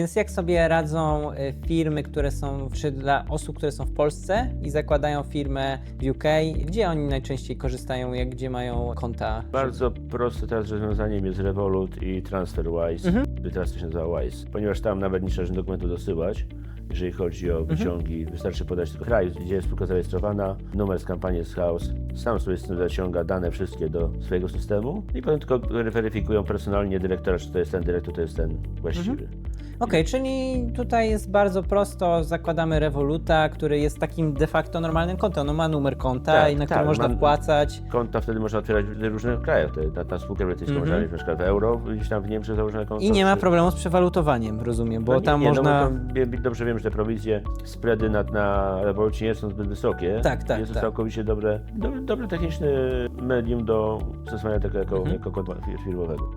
Więc jak sobie radzą y, firmy, które są, czy dla osób, które są w Polsce i zakładają firmę w UK, gdzie oni najczęściej korzystają, jak gdzie mają konta? Bardzo proste teraz rozwiązaniem jest Revolut i TransferWise, Mhm. teraz to się nazywa Wise, ponieważ tam nawet nie trzeba żadnych dokumentów dosyłać. Jeżeli chodzi o wyciągi, wystarczy podać tylko kraj, gdzie jest spółka zarejestrowana, numer z kampanii z house, sam sobie z tym zaciąga dane wszystkie do swojego systemu i potem tylko weryfikują personalnie dyrektora, czy to jest ten dyrektor, to jest ten właściwy. Okej, czyli tutaj jest bardzo prosto, zakładamy Revoluta, który jest takim de facto normalnym kontem. No ma numer konta, Tak, i na który tak, można ma- wpłacać. Konta wtedy można otwierać w różnych krajach. Ta, ta spółka brytyjska Mhm. można mieć na przykład w euro, gdzieś tam w Niemczech założone konto. I nie ma problemu z przewalutowaniem, rozumiem, bo No tam nie, nie, można... No, tam, dobrze wiem, że te prowizje, spready na, na Revolucie nie są zbyt wysokie. Tak, tak, Jest to tak. całkowicie dobre, dobre, dobre techniczne medium do stosowania tego jako, Mhm. jako konta fir- firmowego.